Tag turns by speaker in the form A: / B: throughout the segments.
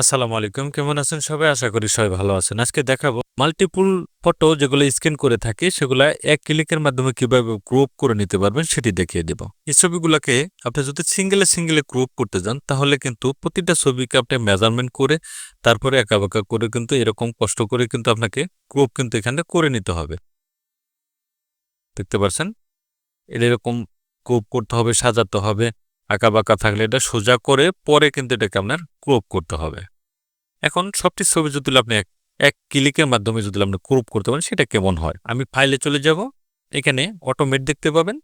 A: আসসালামু আলাইকুম। কেমন আছেন সবাই? আশা করি সবাই ভালো আছেন। আজকে দেখাবো মাল্টিপুল ফটো যেগুলো স্ক্যান করে থাকি, সেগুলো এক ক্লিকের মাধ্যমে কীভাবে গ্রুপ করে নিতে পারবেন সেটি দেখিয়ে দেব। এই ছবিগুলোকে আপনি যদি সিঙ্গেলে সিঙ্গেলে গ্রুপ করতে যান, তাহলে কিন্তু প্রতিটা ছবিকে আপনি মেজারমেন্ট করে, তারপরে একা বাঁকা করে কিন্তু এরকম কষ্ট করে কিন্তু আপনাকে গ্রুপ কিন্তু এখানে করে নিতে হবে। দেখতে পাচ্ছেন এটা এরকম গ্রুপ করতে হবে, সাজাতে হবে। বাঁকা থাকলে এটা সোজা করে পরে কিন্তু এটাকে আপনার ক্রপ করতে হবে। এখন সবটি ছবি যদি আপনি এক এক ক্লিকের মাধ্যমে যদি আপনি ক্রপ করতে পারেন, সেটা কেমন হয়? আমি ফাইলে চলে যাব। এখানে অটোমেট দেখতে পাবেন।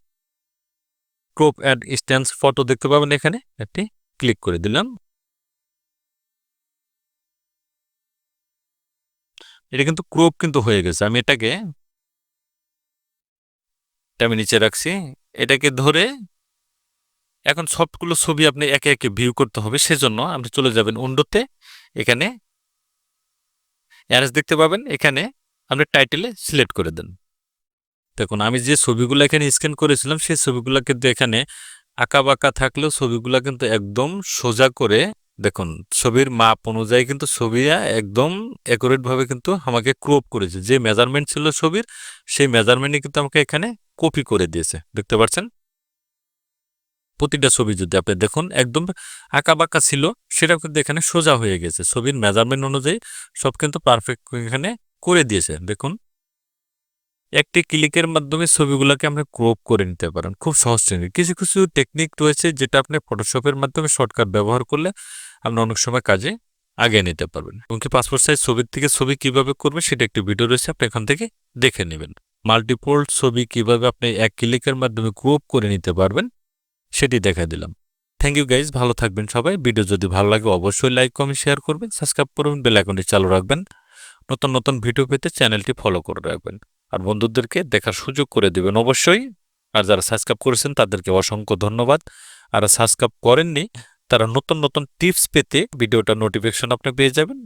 A: ক্রপ অ্যাড স্ট্যান্স ফটো দেখতে পাবেন এখানে। একটি ক্লিক করে দিলাম। এটা কিন্তু ক্রপ কিন্তু হয়ে গেছে। আমি এটাকে, এটা আমি নিচে রাখছি। এটাকে ধরে এখন সবগুলো ছবি আপনি একে একে ভিউ করতে হবে, সেজন্য আপনি চলে যাবেন উন্ডোতে এখানে অ্যারেস দেখতে পাবেন, এখানে আপনি টাইটেলে সিলেক্ট করে দেন। দেখুন, আমি যে ছবিগুলো এখানে স্ক্যান করেছিলাম, সেই ছবিগুলো কিন্তু এখানে আঁকা বাঁকা থাকলেও ছবিগুলো কিন্তু একদম সোজা করে, দেখুন, ছবির মাপ অনুযায়ী কিন্তু ছবি একদম অ্যাকুরেট ভাবে কিন্তু আমাকে ক্রপ করেছে। যে মেজারমেন্ট ছিল ছবির, সেই মেজারমেন্টই কিন্তু আমাকে এখানে কপি করে দিয়েছে। দেখতে পাচ্ছেন? প্রতিটা ছবি যদি আপনি দেখুন, একদম আঁকা বাঁকা ছিল সেটা কিন্তু এখানে সোজা হয়ে গেছে। ছবির মেজারমেন্ট অনুযায়ী সব কিন্তু পারফেক্ট এখানে করে দিয়েছে। দেখুন। একটি ক্লিকের মাধ্যমে ছবিগুলোকে আপনি ক্রপ করে নিতে পারেন। খুব সহজ শ্রেণির কিছু কিছু টেকনিক রয়েছে যেটা আপনি ফটোশপের মাধ্যমে শর্টকাট ব্যবহার করলে আপনি অনেক সময় কাজে আগে নিতে পারবেন। এবং কি পাসপোর্ট সাইজ ছবির থেকে ছবি কীভাবে করবে সেটা একটি ভিডিও রয়েছে, আপনি এখান থেকে দেখে নেবেন। মাল্টিপোল ছবি কীভাবে আপনি এক ক্লিকের মাধ্যমে ক্রপ করে নিতে পারবেন সেটি দেখা দিলাম। থ্যাংক ইউ গাইজ ভালো থাকবেন সবাই। ভিডিও যদি ভালো লাগে, অবশ্যই লাইক কমেন্ট শেয়ার করবেন। সাবস্ক্রাইব করবেন বেল আইকনটি চালু রাখবেন। নতুন নতুন ভিডিও পেতে চ্যানেলটি ফলো করে রাখবেন। আর বন্ধুদেরকে দেখার সুযোগ করে দিবেন অবশ্যই। আর যারা সাবস্ক্রাইব করেছেন, তাদেরকে অসংখ্য ধন্যবাদ। আর সাবস্ক্রাইব করেননি, তারা নতুন নতুন টিপস পেতে ভিডিওটা নোটিফিকেশন আপনি পেয়ে যাবেন।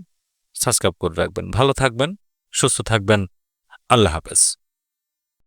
A: সাবস্ক্রাইব করে রাখবেন। ভালো থাকবেন, সুস্থ থাকবেন। আল্লাহ হাফেজ।